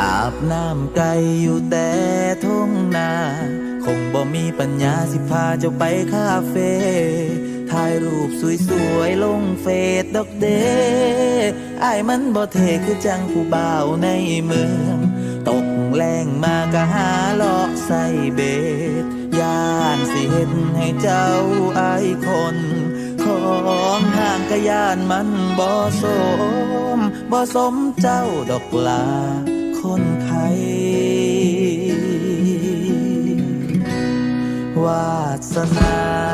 อาบน้ำไกลอยู่แต่ทุ่งนา คงบ่มีปัญญาสิพาเจ้าไปคาเฟ่ถ่ายรูปสวยๆ ลงเฟซดอกเดไอ้ายมันบ่เทคือจังผู้บ่าวในเมือง ตกแรงมาก็หาเลาะใส่เบ็ดย่านสิเห็นให้เจ้าอายคน ของห่างกะยานมันบ่สมบ่สมเจ้าดอกลา คนไทยวาสนา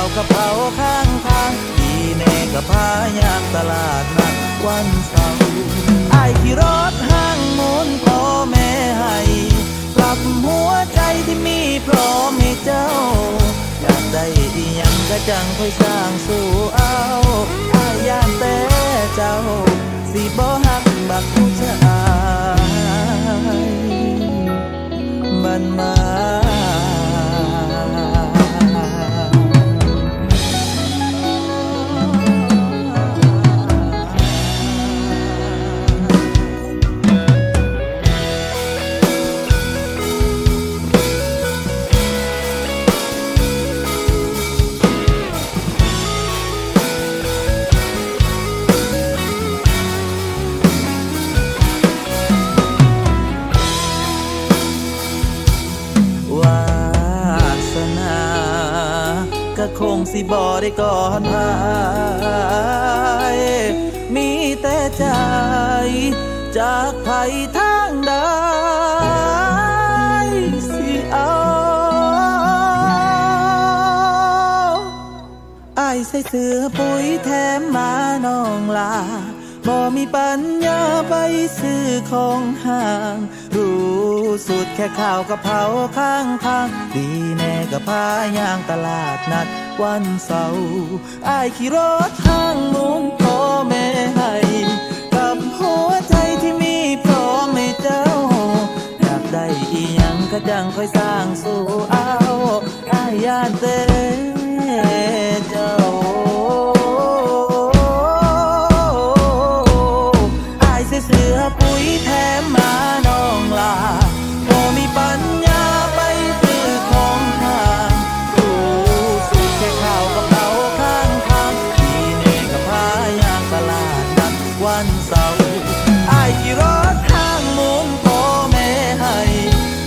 าวกะเพราข้างทางดีแน่กะพายามตลาดนัดวันเสาร์อายขี่รถห้างมูนพ่อแม่ให้ปรับหัวใจที่มีพร้อมให้เจ้า อยากได้อีหยังก็จังค่อยสร้างสู่เอา ก็คงสิบอได้ก่อนพายมีแต่ใจ จากไผทางใดสิเอาไอายใส่เสื้อปุ๋ยแถมมาน้องลาบ่มีปัญญาไปซื้อของห่างรู้ สุดแค่ข้าวกะเพราข้างทางดีแน่กะพายางตลาดนัดวันเสาร์อายขี่รถทางมุนพ่อแม่ให้กับหัวใจที่มีพร้อมให้เจ้า อยากได้อีหยังก็จังค่อยสร้างสู่เอาอายย่านเต้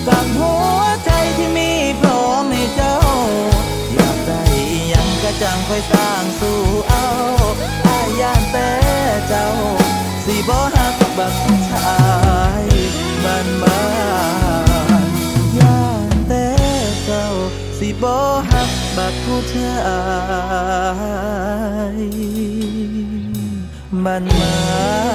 กับหัวใจที่มีพร้อมให้เจ้า อยากได้ยังก็จังค่อยสร้างสู่เอาอาย่านแต่เจ้า สิบ่หักบักชายบ้านบ้านย่านแต่เจ้า สิบ่หักบักผู้ชายบ้านบ้าน